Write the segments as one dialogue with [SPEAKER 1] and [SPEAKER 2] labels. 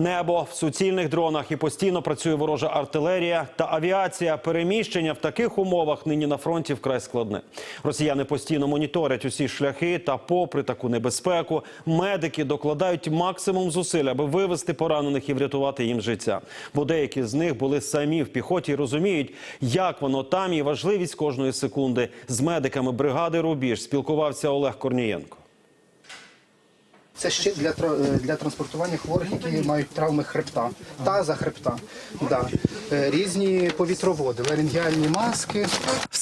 [SPEAKER 1] Небо в суцільних дронах і постійно працює ворожа артилерія та авіація. Переміщення в таких умовах нині на фронті вкрай складне. Росіяни постійно моніторять усі шляхи. Та, попри таку небезпеку, медики докладають максимум зусиль, аби вивести поранених і врятувати їм життя. Бо деякі з них були самі в піхоті і розуміють, як воно там і важливість кожної секунди. З медиками бригади Рубіж спілкувався Олег Корнієнко.
[SPEAKER 2] Це щит для, е, для транспортування хворих, які мають травми хребта, таза хребта. Да. Е, Різні повітроводи, ларингіальні маски.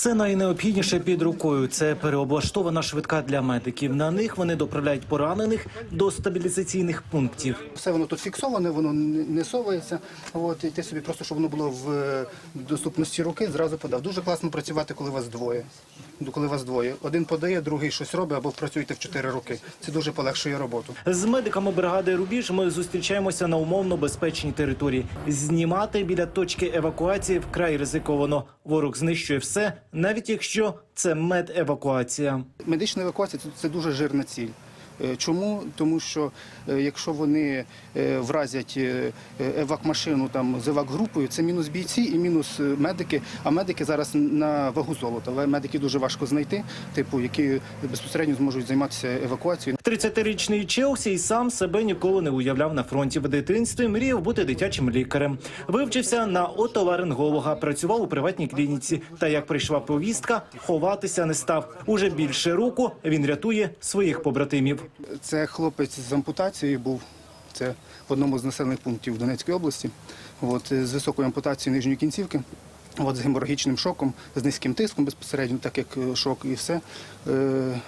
[SPEAKER 3] Все найнеобхідніше під рукою. Це переоблаштована швидка для медиків. На них вони доправляють поранених до стабілізаційних пунктів.
[SPEAKER 2] Все воно тут фіксоване, воно не совається. От, і ти собі просто, щоб воно було в е, доступності руки, зразу подав. Дуже класно працювати, коли вас двоє. Коли вас двоє. Один подає, другий щось робить, або працюєте в чотири роки. Це дуже полегшує роботу.
[SPEAKER 3] З медиками бригади Рубіж ми зустрічаємося на умовно безпечній території. Знімати біля точки евакуації вкрай ризиковано. Ворог знищує все, навіть якщо це медевакуація.
[SPEAKER 2] Медична евакуація це, дуже жирна ціль. Е, Чому? Тому що е, якщо вони е, вразять евак-машину там з евак-групою, це мінус бійці і мінус медики. А медики зараз на вагу золота. Але Медики дуже важко знайти, типу, які безпосередньо зможуть займатися евакуацією.
[SPEAKER 3] 30-річний Челсі сам себе ніколи не уявляв на фронті. В дитинстві мріяв бути дитячим лікарем. Вивчився на отоларинголога, працював у приватній клініці. Та як прийшла повістка, ховатися не став. Уже більше року він рятує своїх побратимів.
[SPEAKER 2] Це хлопець з ампутацією був. Це в одному з населених пунктів Донецької області. От, з високою ампутацією нижньої кінцівки. От, з геморрагічним шоком, з низьким тиском безпосередньо, так як е, шок і все. Е,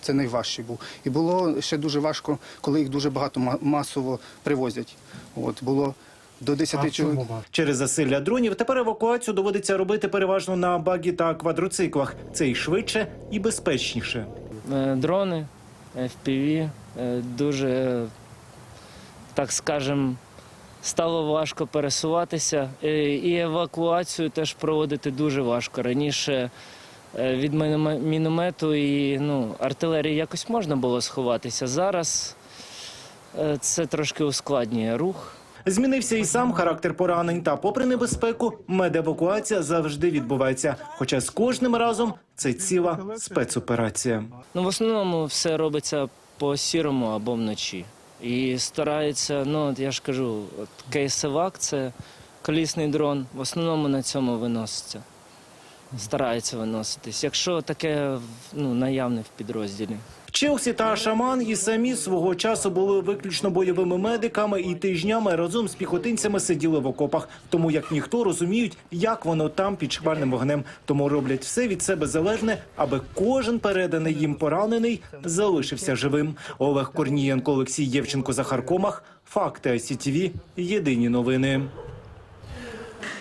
[SPEAKER 2] Це найважчий був. І було ще дуже важко, коли їх дуже багато масово привозять. От, було до 10 чоловік.
[SPEAKER 3] Через засилля дронів тепер евакуацію доводиться робити переважно на багі та квадроциклах. Це і швидше, і безпечніше.
[SPEAKER 4] Е, дрони, FPV, е, дуже, е, так скажем, стало важко пересуватися. Е, І евакуацію теж проводити дуже важко. Раніше від міномету і ну, артилерії якось можна було сховатися. Зараз це трошки ускладнює рух.
[SPEAKER 3] Змінився і сам характер поранень. Та, попри небезпеку, медевакуація завжди відбувається. Хоча з кожним разом це ціла спецоперація.
[SPEAKER 4] Ну, в основному все робиться по сірому або вночі. І стараються, ну я ж кажу, от кейсевак це колісний дрон, в основному на цьому виноситься. Стараються виноситись. Якщо таке ну, наявне в підрозділі.
[SPEAKER 3] Челсі та Шаман і самі свого часу були виключно бойовими медиками і тижнями разом з піхотинцями сиділи в окопах, тому як ніхто розуміють, як воно там під шквальним вогнем. Тому роблять все від себе залежне, аби кожен переданий їм поранений залишився живим. Олег Корнієнко, Олексій Євченко, Захар Комах. Факти ICTV. Єдині новини.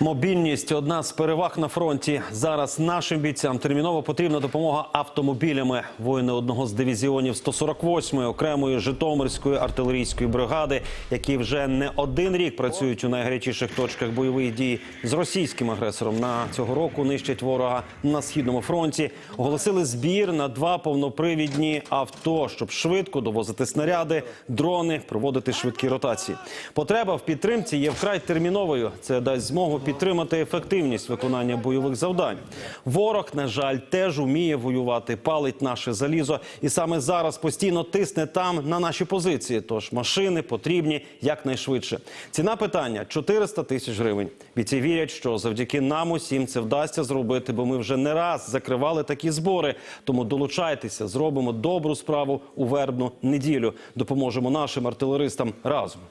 [SPEAKER 1] Мобільність одна з переваг на фронті. Зараз нашим бійцям терміново потрібна допомога автомобілями. Воїни одного з дивізіонів 148-ї окремої Житомирської артилерійської бригади, які вже не один рік працюють у найгарячіших точках бойових дій з російським агресором. На цього року нищать ворога на східному фронті. Оголосили збір на два повнопривідні авто, щоб швидко довозити снаряди, дрони, проводити швидкі ротації. Потреба в підтримці є вкрай терміновою. Це дасть змогу підтримати ефективність виконання бойових завдань. Ворог, на жаль, теж уміє воювати, палить наше залізо, і саме зараз постійно тисне там на наші позиції. Тож машини потрібні якнайшвидше. Ціна питання 400 тисяч гривень. Бійці вірять, що завдяки нам усім це вдасться зробити, бо ми вже не раз закривали такі збори. Тому долучайтеся, зробимо добру справу у вербну неділю. Допоможемо нашим артилеристам разом.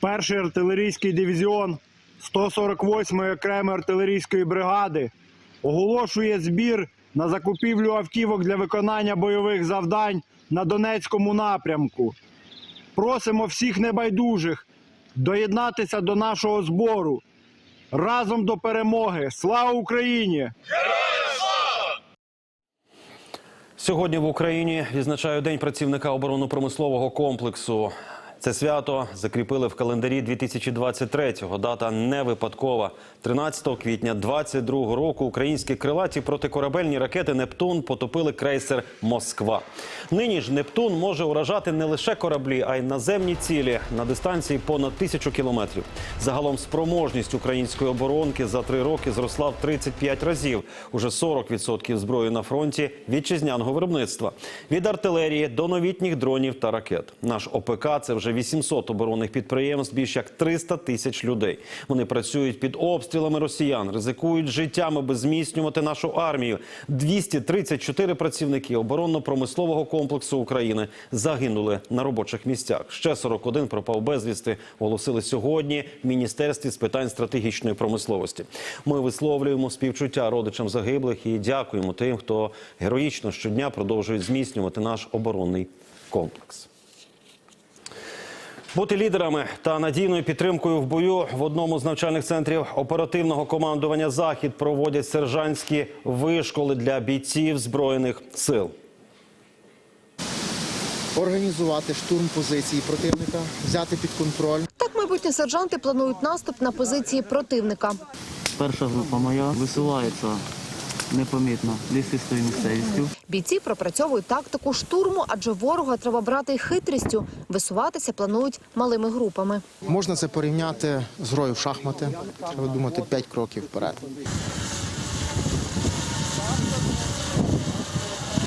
[SPEAKER 5] Перший артилерійський дивізіон 148-ї окремої артилерійської бригади оголошує збір на закупівлю автівок для виконання бойових завдань на Донецькому напрямку. Просимо всіх небайдужих доєднатися до нашого збору. Разом до перемоги! Слава Україні!
[SPEAKER 1] Сьогодні в Україні відзначають День працівника оборонно-промислового комплексу. Це свято закріпили в календарі 2023-го. Дата не випадкова. 13 квітня 22-го року українські крилаті протикорабельні ракети Нептун потопили крейсер Москва. Нині ж Нептун може уражати не лише кораблі, а й наземні цілі на дистанції понад тисячу кілометрів. Загалом спроможність української оборонки за три роки зросла в 35 разів. Уже 40% зброї на фронті вітчизняного виробництва. Від артилерії до новітніх дронів та ракет. Наш ОПК це вже 800 оборонних підприємств, більш як 300 тисяч людей. Вони працюють під обстрілами росіян, ризикують життям, аби зміцнювати нашу армію. 234 працівники оборонно-промислового комплексу України загинули на робочих місцях. Ще 41 пропав безвісти. Оголосили сьогодні в міністерстві з питань стратегічної промисловості. Ми висловлюємо співчуття родичам загиблих і дякуємо тим, хто героїчно щодня продовжує зміцнювати наш оборонний комплекс. Бути лідерами та надійною підтримкою в бою в одному з навчальних центрів оперативного командування Захід проводять сержантські вишколи для бійців збройних сил.
[SPEAKER 6] організувати штурм позиції противника, взяти під контроль.
[SPEAKER 7] Так майбутні сержанти планують наступ на позиції противника.
[SPEAKER 8] Перша група моя висувається непомітно лісистою місцевістю.
[SPEAKER 7] Бійці пропрацьовують тактику штурму, адже ворога треба брати хитрістю. Висуватися планують малими групами.
[SPEAKER 6] Можна це порівняти з грою в шахмати. Треба думати 5 кроків вперед.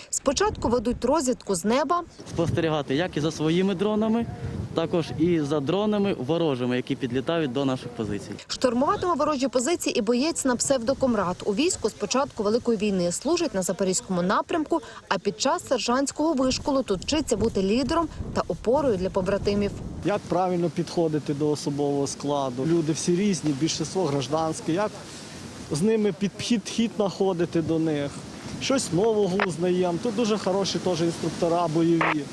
[SPEAKER 7] Спочатку ведуть розвідку з неба,
[SPEAKER 8] Спостерігати як і за своїми дронами, також і за дронами ворожими, які підлітають до наших позицій.
[SPEAKER 7] штурмуватиме ворожі позиції і боєць на псевдокомрад. У війську з початку великої війни служить на запорізькому напрямку. А під час сержантського вишколу тут вчиться бути лідером та опорою для побратимів.
[SPEAKER 9] як правильно підходити до особового складу. Люди всі різні, більшість гражданські, як з ними підхід хід знаходити до них. Щось нового узнаємо. Тут дуже хороші теж інструктора бойові.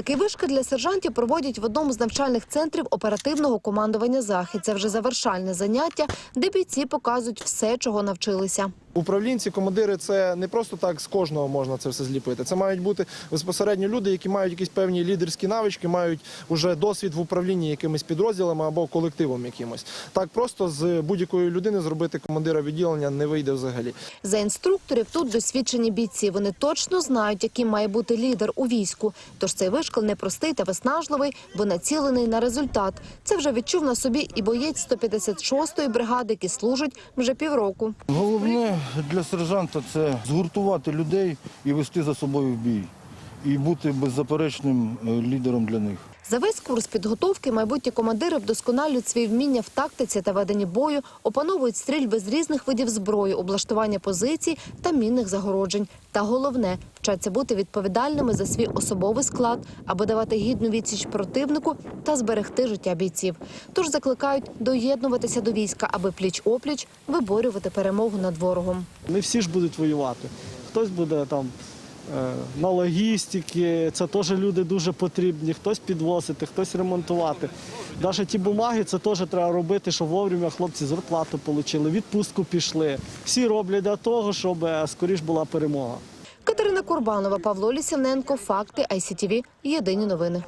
[SPEAKER 7] Такий вишки для сержантів проводять в одному з навчальних центрів оперативного командування «Захід». Це вже завершальне заняття, де бійці показують все, чого навчилися.
[SPEAKER 10] Управлінці, командири це не просто так з кожного можна це все зліпити. Це мають бути безпосередньо люди, які мають якісь певні лідерські навички, мають уже досвід в управлінні якимись підрозділами або колективом якимось. Так просто з будь-якої людини зробити командира відділення не вийде взагалі.
[SPEAKER 7] За інструкторів тут досвідчені бійці. Вони точно знають, яким має бути лідер у війську. Тож цей вишкол непростий та виснажливий, бо націлений на результат. Це вже відчув на собі і боєць 156-ї бригади, який служить вже півроку.
[SPEAKER 11] Головне для сержанта це згуртувати людей і вести за собою в бій. І бути беззаперечним е, лідером для них.
[SPEAKER 7] За весь курс підготовки майбутні командири вдосконалюють свої вміння в тактиці та веденні бою, опановують стрільби з різних видів зброї, облаштування позицій та мінних загороджень. Та головне вчаться бути відповідальними за свій особовий склад, аби давати гідну відсіч противнику та зберегти життя бійців. Тож закликають доєднуватися до війська, аби пліч опліч виборювати перемогу над ворогом.
[SPEAKER 9] Не всі ж будуть воювати. Хтось буде там на логістики, це теж люди дуже потрібні, хтось підвозити, хтось ремонтувати. Навіть ті бумаги це теж треба робити, щоб вовремя хлопці зарплату отримали, відпустку пішли. Всі роблять для того, щоб е, скоріш була перемога.
[SPEAKER 7] Катерина Курбанова, Павло Лісівненко, Факти ICTV. Єдині новини.